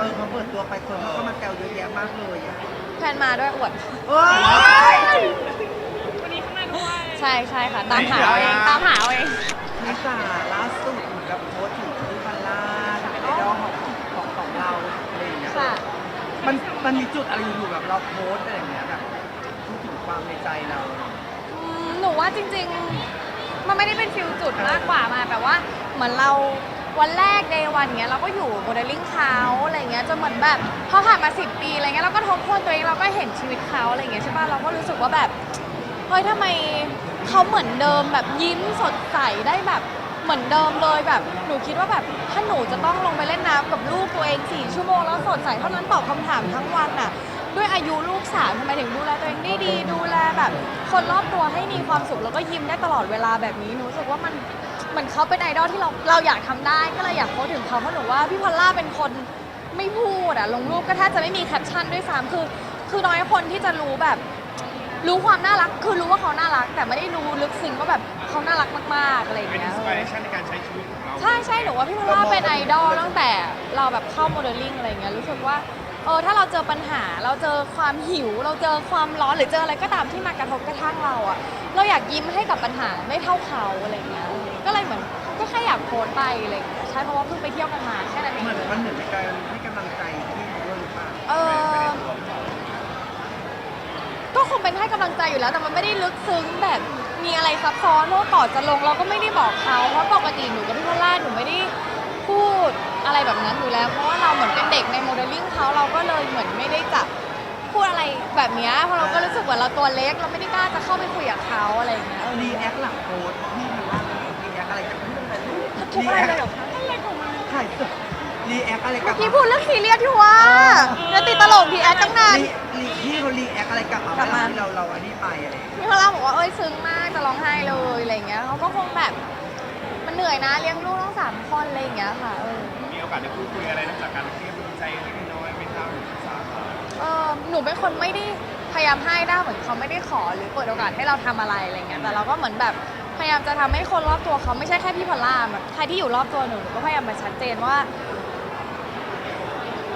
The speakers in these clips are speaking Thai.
เออพอเปิดตัวไปคนเขาก็มาแซวเยอะแยะมากเลยอะแฟนมาด้วยอวดเอ้ยวันนี้ข้างหน้าด้วย ใช่ใช่ค่ะ ตามหาเอาเองตามหาเอาเองนิสาล่าสุดเหมือนกับโพสต์ถึงพี่พันล่าที่เป็นไอดอลของของของเราอะไรอย่างเงี้ยค่ะ มันมันมีจุดอะไรอยู่ๆแบบเราโพสต์อะไรอย่างเงี้ยแบบพูดถึงความในใจเรา อืมหนูว่าจริงๆ มันไม่ได้เป็นฟิลจุดมากกว่ามาแบบว่า เหมือนเรา วันแรกเดวันเงี้ยเราก็อยู่โมเดลลิ่งเขาอะไรเงี้ยจนเหมือนแบบพอผ่านมาสิปีอะไรเงี้ยเราก็ทบทวนตัวเองเราก็เห็นชีวิตเขาอะไรเงี้ยใช่ป่ะเราก็รู้สึกว่าแบบเฮ้ยทำไมเขาเหมือนเดิมแบบยิ้มสดใสได้แบบเหมือนเดิมเลยแบบหนูคิดว่าแบบถ้าหนูจะต้องลงไปเล่นน้ำกับลูกตัวเองสี่ชั่วโมงแล้วสดใสเท่านั้นตอบคำถามทั้งวันน่ะด้วยอายุลูกสามทำไมถึงดูแลตัวเองได้ดี ดูแลแบบ คนรอบตัวให้มีความสุขแล้วก็ยิ้มได้ตลอดเวลาแบบนี้หนูรู้สึกว่ามัน เหมันเขาเป็นไอดอลที่เราเราอยากทำได้ก็เลยอยากโพสต์ถึงเขาเพราะหนูว่าพี่พอลล่าเป็นคนไม่พูดอะลงรูปก็แทบจะไม่มีแคปชั่นด้วยซ้ำคือ คือน้อยคนที่จะรู้แบบ รู้ความน่ารัก คือรู้ว่าเขาน่ารัก แต่ไม่ได้รู้ลึกซึ้งว่าแบบเขาน่ารักมากๆอะไรอย่างเป็นเงี้อิย นสปิเรชันในการใช้ชีวิตของเรา ใช่ใช่หนูว่าพี่พอลล่าเป็นไอดอลตั้งแต่เราแบบเข้าโมเดลลิ่งอะไรเงี้ยรู้สึกว่าเออถ้าเราเจอปัญหาเราเจอความหิว เราเจอความร้อนหรือเจออะไรก็ตามที่มากระทบกระทั่งเราอะเราอยากยิ้มให้กับปัญหาไม่เท่าเขาอะไรเงี้ย ก็เลยเหมือนก็แค่อยากโพสต์ไปอะไรเงี้ยใช่เพราะว่าเพิ่งไปเที่ยวกันมาแค่นั้นเอง เหมือนมันเหมือนเป็นการให้กำลังใจที่เขาด้วยหรือเปล่าเออก็คงเป็นให้กำลังใจอยู่แล้ว แต่มันไม่ได้ลึกซึ้งแบบมีอะไรซับซ้อนว่าก่อนจะลงเราก็ไม่ได้บอกเขาเพราะปกติหนูกับพี่พอลล่าหนูไม่ได้พูดอะไรแบบนั้นอยู่แล้ว เพราะว่าเราเหมือนเป็นเด็กในโมเดลลิ่งเขาเราก็เลยเหมือนไม่ได้จับพูดอะไรแบบเนี้ยเพราะเราก็รู้สึกว่าเราตัวเล็ก เราไม่ได้กล้าจะเข้าไปคุยกับเขาอะไรอย่างเงี้ย เออรีแอคหลังโพสต์พี่พันล่ารีแอคอะไรกับ ทุกอะไรเลยเหรอคะถ่ายสดรีแอคอะไรกับพี่พูดเรื่องซีเรียสที่ว่าเดี๋ยวติดตลกพี่แอดตั้งนาน รีรีพี่เขารีแอคอะไรกลับมากลับมา ที่เราเราอันนี้ไปอะไรอย่างเงี้ยพี่พอลล่าบอกว่าเอ้ยซึ้งมากจะร้องไห้เลยอะไรอย่างเงี้ยเขาก็คงแบบ มันเหนื่อยนะเลี้ยงลูกต้องสามคนอะไรอย่างเงี้ยค่ะเออ มีโอกาสได้พูดคุยอะไรนอกจากการที่กำลังใจเล็กน้อยไหมครับสาขาเออหนูเป็นคนไม่ได้พยายามให้ได้เหมือนเขาไม่ได้ขอหรือเปิดโอกาสให้เราทำอะไรอะไรเงี้ยแต่เราก็เหมือนแบบ พยายามจะทำให้คนรอบตัวเขาไม่ใช่แค่พี่พอลล่าแบบใครที่อยู่รอบตัวหนูหนูก็พยายามมาชัดเจนว่า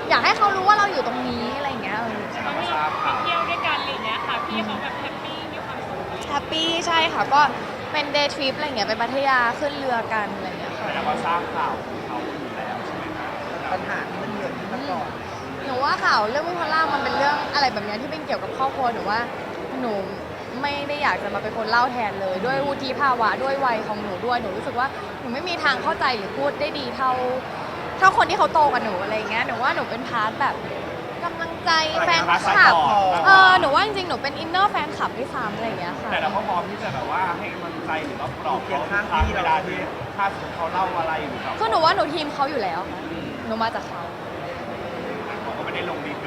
อยากให้เขารู้ว่าเราอยู่ตรงนี้อะไรอย่างเงี้ยเออเราก็ทราบข่าวเที่ยวด้วยกันอะไรอย่างเงี้ยค่ะพี่เขาแบบแฮปปี้มีความสุขแฮปปี้ใช่ค่ะก็เป็นเดย์ทริปอะไรเงี้ยไปพัทยาขึ้นเรือกันอะไรเงี้ยค่ะแล้วก็ทราบข่าวเขาอยู่แล้วใช่ไหมครับปัญหาที่มันเกิดขึ้นมาก่อนหนูว่าข่าวเรื่องวิพล่ามันเป็นเรื่องอะไรแบบเนี้ยที่เป็นเกี่ยวกับครอบครัวหนูว่าหนู ไม่ได้อยากจะมาเป็นคนเล่าแทนเลย ด้วยวุฒิภาวะด้วยวัยของหนูด้วยหนูรู้สึกว่าหนูไม่มีทางเข้าใจหรือพูดได้ดีเท่าเท่าคนที่เขาโตกว่าหนูอะไรอย่างเงี้ยหนูว่าหนูเป็นพาร์ทแบบกำลังใจแฟนคลับเออหนูว่าจริงๆหนูเป็นอินเนอร์แฟนคลับด้วยซ้ำอะไรอย่างเงี้ยค่ะ แต่เราก็พร้อมที่จะแบบว่าให้กำลังใจหรือว่าปลอบเขาทุกครั้งเวลาที่ถ้าสมมติเขาเล่าอะไรหรือเขาคือหนูว่าหนูทีมเขาอยู่แล้วค่ะหนูมาจากเขาเขาก็ไม่ได้ลงดีเท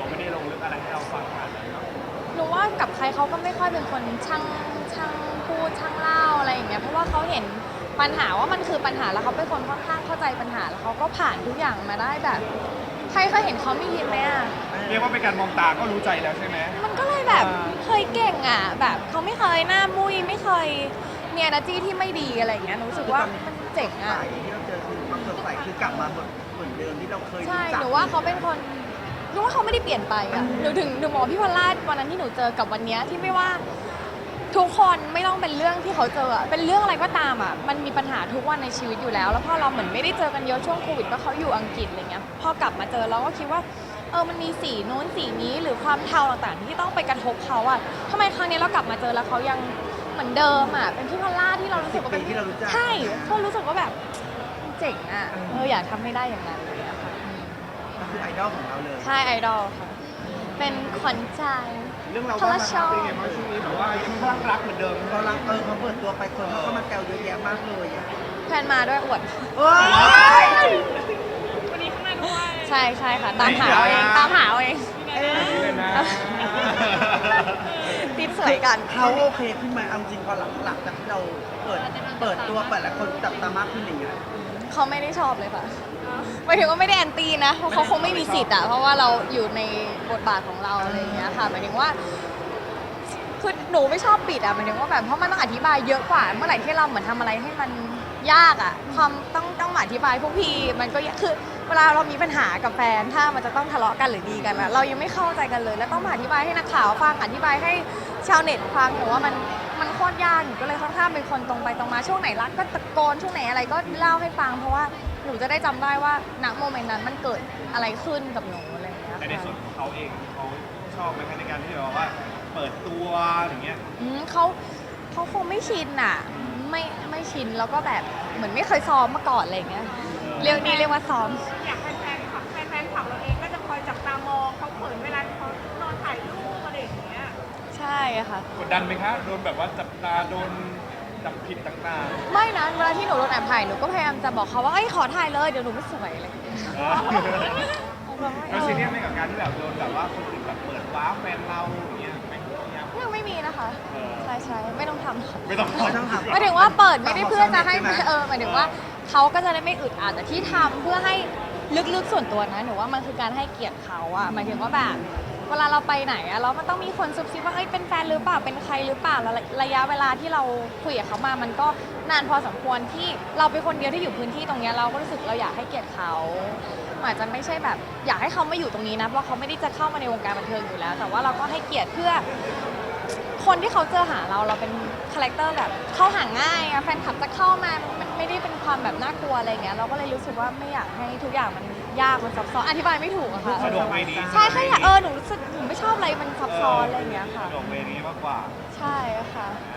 กับใครเขาก็ไม่ค่อยเป็นคนช่างช่างพูดช่างเล่าอะไรอย่างเงี้ยเพราะว่าเขาเห็นปัญหาว่ามันคือปัญหาแล้วเขาเป็นคนค่อนข้างเข้าใจปัญหาแล้วเขาก็ผ่านทุกอย่างมาได้แบบ ใครเคยเห็นเขาไม่ยิ้มไหมอะเรียกว่าเป็นการมองตาก็รู้ใจแล้วใช่ไหม มันก็เลยแบบเคยเก่งอะ แบบเขาไม่เคยหน้ามุ้ยไม่เคยมี energy ที่ไม่ดีอะไรอย่างเงี้ยหนูรู้สึกว่ามันเจ๋งใสอะ ที่เราเจอคือความสดใสคือกลับมาเหมือนเหมือนเดิมที่เราเคยใช่รู้จักหนูว่าเขาเป็นคน หนูว่าเขาไม่ได้เปลี่ยนไปอะหนูถึงหนูมองพี่พอลล่าวันนั้นที่หนูเจอกับวันเนี้ยที่ไม่ว่าทุกคนไม่ต้องเป็นเรื่องที่เขาเจออะเป็นเรื่องอะไรก็ตามอะ มันมีปัญหาทุกวันในชีวิตอยู่แล้ว แล้วพอเราเหมือนไม่ได้เจอกันเยอะช่วงโควิดเพราะเขาอยู่อังกฤษอะไรเงี้ย พอกลับมาเจอเราก็คิดว่า เออ มันมีสีนู้นสีนี้หรือความเทาต่างๆ ที่ต้องไปกระทบเขาอะทำไมครั้งนี้เรากลับมาเจอแล้วเขายังเหมือนเดิมอะ เป็นพี่พอลล่าที่เรารู้สึกว่าเป็นปีที่เรารู้จัก ใช่ก็รู้สึกว่าแบบเจ๋งอะ เอออยากทำให้ได้อย่างนั้น คือไอดอลของเราเลย ใช่ไอดอลค่ะ เป็นขวัญใจ เรื่องเราพระราชา เป็นไงบ้างช่วงนี้แบบว่ายังคลั่งรักเหมือนเดิมเรารักเออพอเปิดตัวไปคนเขาก็มาแซวเยอะแยะมากเลยอะแฟนมาด้วยอวดเอ้ย วันนี้ข้างหน้าด้วยใช่ใช่ค่ะ ตามหาเอาเองตามหาเอาเองเอ้ยเลยนะ ติดสวยกัน เขาโอเคขึ้นไหมเอาจริงพอหลังหลังจากที่เราเปิดเปิดตัวเปิดแล้วคนจับตามากขึ้นอย่างเงี้ย เขาไม่ได้ชอบเลยค่ะหมายถึงว่าไม่ได้แอนตี้นะเพราะเขาคงไม่มีสิทธิ์อะเพราะว่าเราอยู่ในบทบาทของเราอะไรอย่างเงี้ยค่ะหมายถึงว่าคือหนูไม่ชอบปิดอะหมายถึงว่าแบบเพราะมันต้องอธิบายเยอะกว่า เมื่อไหร่ที่เราเหมือนทำอะไรให้มันยากอะความต้องต้องอธิบายพวกพี่มันก็คือเวลาเรามีปัญหากับแฟนถ้ามันจะต้องทะเลาะกันหรือดีกันอะเรายังไม่เข้าใจกันเลย แล้วต้องมาอธิบายให้นักข่าวฟังอธิบายให้ชาวเน็ตฟังหนูว่ามัน มันโคตรยากหนูก็เลยค่อนข้างเป็นคนตรงไปตรงมาช่วงไหนรักก็ตะโกนช่วงไหนอะไรก็เล่าให้ฟัง เพราะว่าหนูจะได้จำได้ว่าณโมเมนต์นั้นมันเกิดอะไรขึ้นกับหนูอะไรอย่างเงี้ยแต่ในส่วนค่ะของเขาเองเขาชอบไหมคะในการที่แบบว่าเปิดตัวอย่างเงี้ยอืมเขาเขาคงไม่ชินอะ ไม่ไม่ชินแล้วก็แบบเหมือนไม่เคยซ้อมมาก่อนอะไรอย่างเงี้ยเรียกนี่เรียกว่าซ้อม อยากแฟ ค่ะ กดดันไหมคะโดนแบบว่าจับตาโดนจับผิดต่างไม่นะเวลาที่หนูโดนแอบถ่ายหนูก็พยายามจะบอกเขาว่าเอ้ยขอถ่ายเลยเดี๋ยวหนูไม่สวยอะไรอย่างเงี้ยๆเออเราซีเรียสไหมกับการที่แบบโดนแบบว่าคนอื่นแบบเปิดว้าร์ปแฟนเราอย่างเงี้ยไหมยังยังไม่มีนะคะเออใช่ใช่ไม่ต้องทำค่ะไม่ต้องไม่ต้องทำ หมายถึงว่าเปิดไม่ได้เพื่อจะให้ใช่ไหม เออหมายถึงว่าเขาก็จะได้ไม่อึดอัดแต่ที่ทำเพื่อให้ลึกๆส่วนตัวนะหนูว่ามันคือการให้เกียรติเขาอะหมายถึงว่าแบบ เวลาเราไปไหนอะแล้วมันต้องมีคนซุบซิบว่าเอ้ยเป็นแฟนหรือเปล่าเป็นใครหรือเปล่าแล้วระยะเวลาที่เราคุยกับเขามามันก็นานพอสมควรที่เราเป็นคนเดียวที่อยู่พื้นที่ตรงเนี้ยเราก็รู้สึกเราอยากให้เกียรติเขาอาจจะไม่ใช่แบบอยากให้เขามาอยู่ตรงนี้นะเพราะเขาไม่ได้จะเข้ามาในวงการบันเทิงอยู่แล้ว แต่ว่าเราก็ให้เกียรติเพื่อ คนที่เขาเจอหาเราเราเป็นคาแรคเตอร์แบบเข้าหาง่ายอะแฟนคลับจะเข้ามามันไม่ได้เป็น ความแบบน่ากลัวอะไรอย่างเงี้ยเราก็เลยรู้สึกว่าไม่อยากให้ทุกอย่างมันยากมันซับซ้อนอธิบายไม่ถูกอะค่ะสะดวกไหมนี้ใช่แค่อยากเออหนูรู้สึกหนูไม่ชอบอะไรมันซับซ้อนอะไรอย่างเงี้ยค่ะ สะดวกเวนี้มากกว่าใช่ค่ะอ่